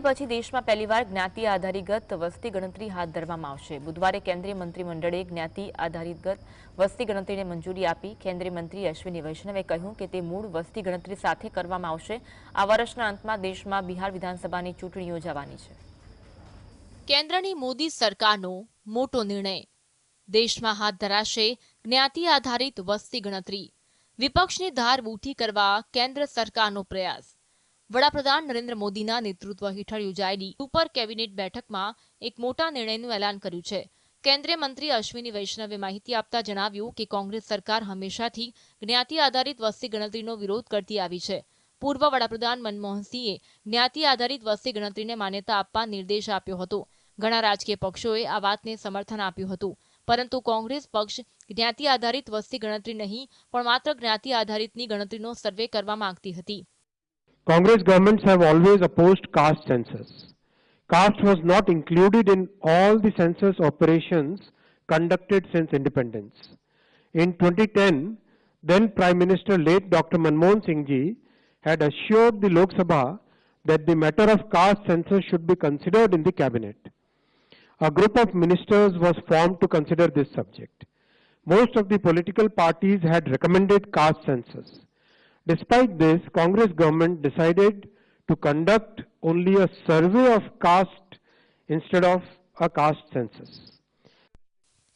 ક્રાંતિ પછી દેશમાં પહેલીવાર જ્ઞાતિ આધારિત વસ્તી ગણતરી હાથ ધરવામાં આવશે. બુધવારે કેન્દ્રીય મંત્રીમંડળે જ્ઞાતિ આધારિત વસ્તી ગણતરીને મંજૂરી આપી. કેન્દ્રીય મંત્રી અશ્વિની વૈષ્ણવે કહ્યું કે તે મૂળ વસ્તી ગણતરી સાથે કરવામાં આવશે. આ વર્ષના અંતમાં દેશમાં બિહાર વિધાનસભાની ચૂંટણી યોજાવાની છે. કેન્દ્રની મોદી સરકારનો મોટો નિર્ણય. દેશમાં હાથ ધરાશે જ્ઞાતિ આધારિત વસ્તી ગણતરી. વિપક્ષની ધાર બૂઠી કરવા કેન્દ્ર સરકારનો પ્રયાસ. વડાપ્રધાન નરેન્દ્ર મોદીના નેતૃત્વ હેઠળ યોજાયેલી સુપર કેબિનેટ બેઠકમાં એક મોટા નિર્ણયનું એલાન કર્યું છે. કેન્દ્રીય મંત્રી અશ્વિની વૈષ્ણવે માહિતી આપતા જણાવ્યું કે કોંગ્રેસ સરકાર હંમેશાથી જ્ઞાતિ આધારિત વસ્તી ગણતરીનો વિરોધ કરતી આવી છે. પૂર્વ વડાપ્રધાન મનમોહનસિંહે જ્ઞાતિ આધારિત વસ્તી ગણતરીને માન્યતા આપવા નિર્દેશ આપ્યો હતો. ઘણા રાજકીય પક્ષોએ આ વાતને સમર્થન આપ્યું હતું. પરંતુ કોંગ્રેસ પક્ષ જ્ઞાતિ આધારિત વસ્તી ગણતરી નહીં, પણ માત્ર જ્ઞાતિ આધારિતની ગણતરીનો સર્વે કરવા માંગતી હતી. Congress governments have always opposed caste census. Caste was not included in all the census operations conducted since independence. In 2010, then Prime Minister late Dr. Manmohan Singh ji had assured the Lok Sabha that the matter of caste census should be considered in the cabinet. A group of ministers was formed to consider this subject. Most of the political parties had recommended caste census. Despite this, Congress government decided to conduct only a survey of caste instead of a caste census.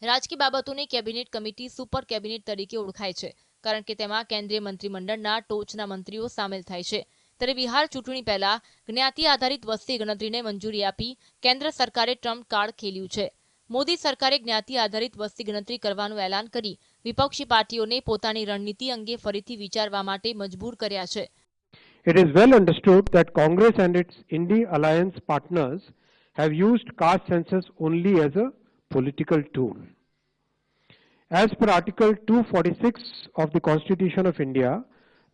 રાજકીય બાબતોની cabinet committee super cabinet તરીકે ઓળખાય છે કારણ કે તેમાં કેન્દ્રીય મંત્રીમંડળના ટોચના મંત્રીઓ સામેલ થાય છે ત્યારે બિહાર ચૂંટણી પહેલા જ્ઞાતિ આધારિત વસ્તી ગણતરીને મંજૂરી આપી કેન્દ્ર સરકારે ટ્રમ્પ કાર્ડ ખેલ્યું છે મોદી સરકારે જ્ઞાતિ આધારિત વસ્તી ગણતરી કરવાનું એલાન કરી વિપક્ષી પાર્ટીઓને પોતાની રણનીતિ અંગે ફરીથી વિચારવા માટે મજબૂર કર્યા છે It is well understood that Congress and its Indie alliance partners have used caste census only as a political tool. As per Article 246 of the Constitution of India,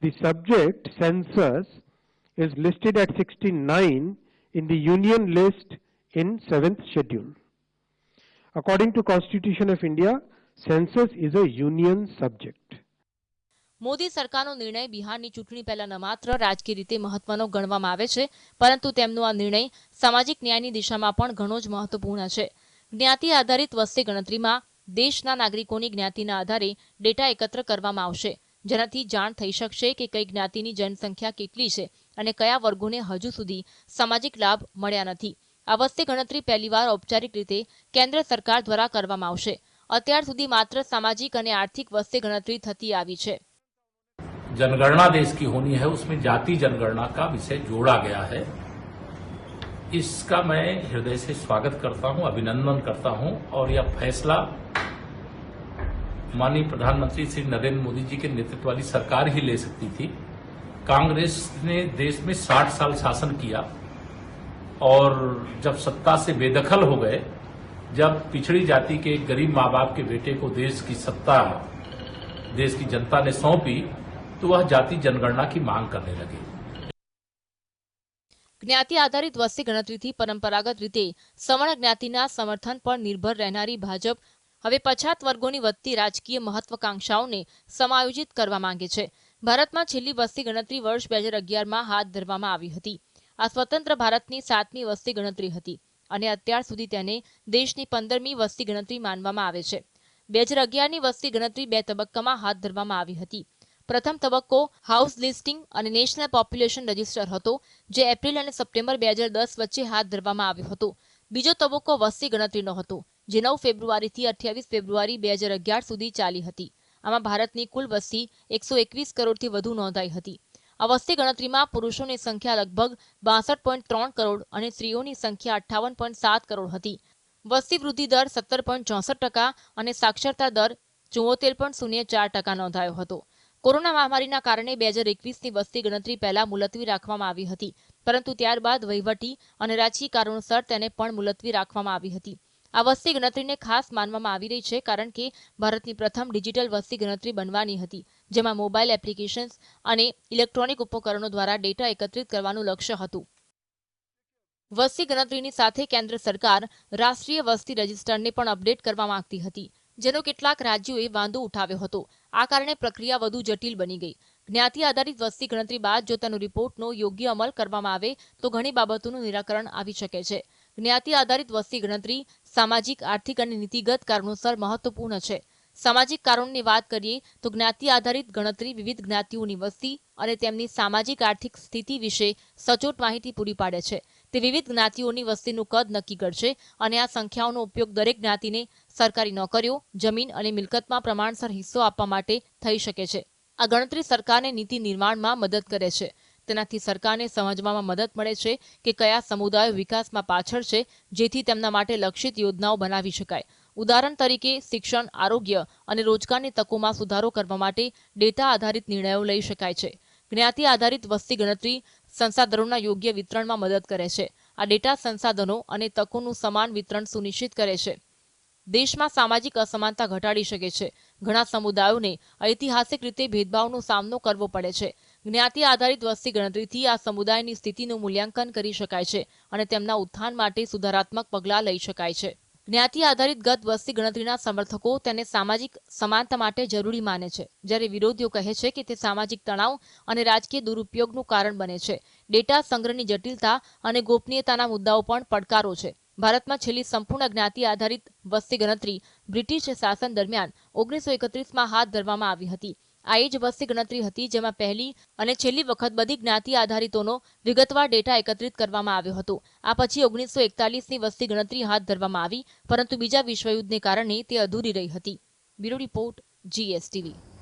the subject census is listed at 69 in the Union list in 7th schedule. According to Constitution of India, census is a union subject Modi સરકારનો નિર્ણય બિહારની ચૂંટણી પહેલા ન માત્ર રાજકીય રીતે મહત્વનો ગણવામાં આવે છે, પરંતુ તેમનો આ નિર્ણય સામાજિક ન્યાયની દિશામાં પણ ઘણો જ મહત્વપૂર્ણ છે. જ્ઞાતિ આધારિત વસ્તી ગણતરીમાં દેશના નાગરિકોની જ્ઞાતિના આધારે ડેટા એકત્ર કરવામાં આવશે, જેનાથી જાણ થઈ શકશે કે કઈ જ્ઞાતિની જનસંખ્યા કેટલી છે અને કયા વર્ગોને હજુ સુધી સામાજિક લાભ મળ્યા નથી. આ વસ્તી ગણતરી પહેલીવાર ઔપચારિક રીતે કેન્દ્ર સરકાર દ્વારા કરવામાં આવશે. અત્યાર સુધી માત્ર સામાજિક અને આર્થિક વસ્તી ગણતરી થતી આવી છે जनगणना देश की होनी है उसमें जाति जनगणना का विषय जोड़ा गया है इसका मैं हृदय से स्वागत करता हूं अभिनंदन करता हूं और यह फैसला माननीय प्रधानमंत्री श्री नरेंद्र मोदी जी के नेतृत्व वाली सरकार ही ले सकती थी कांग्रेस ने देश में 60 साल शासन किया और जब सत्ता से बेदखल हो गए जब पिछड़ी जाति के एक गरीब माँ बाप के बेटे को देश की सत्ता देश की जनता ने सौंपी तो वह जाति जनगणना की मांग करने लगे જ્ઞાતિ આધારિત વસ્તી ગણતરીથી પરંપરાગત રીતે સવર્ણ જ્ઞાતિના સમર્થન પર નિર્ભર રહેનારી ભાજપ હવે પછાત વર્ગોની વધતી રાજકીય મહત્વાકાંક્ષાઓને સમાયોજિત કરવા માંગે છે ભારતમાં છેલ્લી વસ્તી ગણતરી વર્ષ બે હજાર અગિયારમાં હાથ ધરવામાં આવી હતી આ સ્વતંત્ર ભારતની સાતમી વસ્તી ગણતરી હતી અને અત્યાર સુધી તેને દેશની પંદરમી વસ્તી ગણતરી માનવામાં આવે છે. બે હજાર અગિયારની વસ્તી ગણતરી બે તબક્કામાં હાથ ધરવામાં આવી હતી. પ્રથમ તબક્કો હાઉસ લિસ્ટિંગ અને નેશનલ પોપ્યુલેશન રજિસ્ટર હતો, જે એપ્રિલ અને સપ્ટેમ્બર બે હજાર દસ વચ્ચે હાથ ધરવામાં આવ્યો હતો. બીજો તબક્કો વસ્તી ગણતરીનો હતો, જે નવ ફેબ્રુઆરીથી અઠ્યાવીસ ફેબ્રુઆરી બે હજાર અગિયાર સુધી ચાલી હતી. આમાં ભારતની કુલ વસ્તી એકસો એકવીસ કરોડથી વધુ નોંધાઈ હતી. આ વસ્તી ગણતરીમાં પુરુષોની સંખ્યા લગભગ બાસઠ પોઈન્ટ ત્રણ કરોડ અને સ્ત્રીઓની સંખ્યા અઠ્ઠાવન પોઈન્ટ સાત કરોડ હતી. વસ્તી વૃદ્ધિ દર સત્તર પોઈન્ટ ચોસઠ ટકા અને સાક્ષરતા દર ચુંવોતેર પોઈન્ટ શૂન્ય ચાર ટકા નોંધાયો હતો. કોરોના મહામારીના કારણે બે હજાર એકવીસની વસ્તી ગણતરી પહેલા મુલતવી રાખવામાં આવી હતી, પરંતુ ત્યારબાદ વહીવટી અને રાજકીય કારણોસર તેને પણ મુલતવી રાખવામાં આવી હતી. આ વસ્તી ગણતરીને ખાસ માનવામાં આવી રહી છે કારણ કે ભારતની પ્રથમ ડિજિટલ વસ્તી ગણતરી બનવાની હતી. જેમાં મોબાઈલ એપ્લિકેશન્સ અને ઇલેક્ટ્રોનિક ઉપકરણો દ્વારા ડેટા એકત્રિત કરવાનું લક્ષ્ય હતું. વસ્તી ગણતરીની સાથે કેન્દ્ર સરકાર રાષ્ટ્રીય વસ્તી રજિસ્ટરને પણ અપડેટ કરવા માંગતી હતી, જેનો કેટલાક રાજ્યોએ વાંધો ઉઠાવ્યો હતો. આ કારણે પ્રક્રિયા વધુ જટિલ બની ગઈ. જ્ઞાતિ આધારિત વસ્તી ગણતરી બાદ જો તેનો રિપોર્ટનો યોગ્ય અમલ કરવામાં આવે, તો ઘણી બાબતોનું નિરાકરણ આવી શકે છે. જ્ઞાતિ આધારિત વસ્તી ગણતરી સામાજિક, આર્થિક અને નીતિગત કારણોસર મહત્વપૂર્ણ છે. સામાજિક કારણોની વાત કરીએ, તો જ્ઞાતિ આધારિત ગણતરી વિવિધ જ્ઞાતિઓની વસ્તી અને તેમની સામાજિક આર્થિક સ્થિતિ વિશે સચોટ માહિતી પૂરી પાડે છે. તે વિવિધ જ્ઞાતિઓની વસ્તીનું કદ નક્કી કરશે અને આ સંખ્યાઓનો ઉપયોગ દરેક જ્ઞાતિને સરકારી નોકરીઓ, જમીન અને મિલકતમાં પ્રમાણસર હિસ્સો આપવા માટે થઈ શકે છે. આ ગણતરી સરકારને નીતિ નિર્માણમાં મદદ કરે છે. તેનાથી સરકારને સમજવામાં મદદ મળે છે કે કયા સમુદાયો વિકાસમાં પાછળ છે, જેથી તેમના માટે લક્ષિત યોજનાઓ બનાવી શકાય. ઉદાહરણ તરીકે શિક્ષણ, આરોગ્ય અને રોજગારની તકોમાં સુધારો કરવા માટે ડેટા આધારિત નિર્ણયો લઈ શકાય છે. જ્ઞાતિ આધારિત વસ્તી ગણતરી સંસાધનોના યોગ્ય વિતરણમાં મદદ કરે છે. આ ડેટા સંસાધનો અને તકોનું સમાન વિતરણ સુનિશ્ચિત કરે છે. દેશમાં સામાજિક અસમાનતા ઘટાડી શકે છે. ઘણા સમુદાયોને ઐતિહાસિક રીતે ભેદભાવનો સામનો કરવો પડે છે. જ્ઞાતિ આધારિત વસ્તી ગણતરીથી આ સમુદાયની સ્થિતિનું મૂલ્યાંકન કરી શકાય છે અને તેમના ઉત્થાન માટે સુધારાત્મક પગલાં લઈ શકાય છે. જ્ઞાતિ આધારિત ગત વસ્તી ગણતરીના સમર્થકો તેને સામાજિક સમાનતા માટે જરૂરી માને છે. જ્યારે વિરોધીઓ કહે છે કે તે સામાજિક તણાવ અને રાજકીય દુરુપયોગનું કારણ બને છે. ડેટા સંગ્રહની જટિલતા અને ગોપનીયતાના મુદ્દાઓ પણ પડકારો છે. ભારતમાં છેલ્લી સંપૂર્ણ જ્ઞાતિ આધારિત વસ્તી ગણતરી બ્રિટિશ શાસન દરમિયાન ઓગણીસો એકત્રીસમાં હાથ ધરવામાં આવી હતી. આ એ જ વસ્તી ગણતરી હતી જેમાં પહેલી અને છેલ્લી વખત બધી જ્ઞાતિ આધારિતોનો વિગતવાર ડેટા એકત્રિત કરવામાં આવ્યો હતો. આ પછી ઓગણીસો એકતાલીસની વસ્તી ગણતરી હાથ ધરવામાં આવી, પરંતુ બીજા વિશ્વયુદ્ધને કારણે તે અધૂરી રહી હતી. Bureau report, GSTV.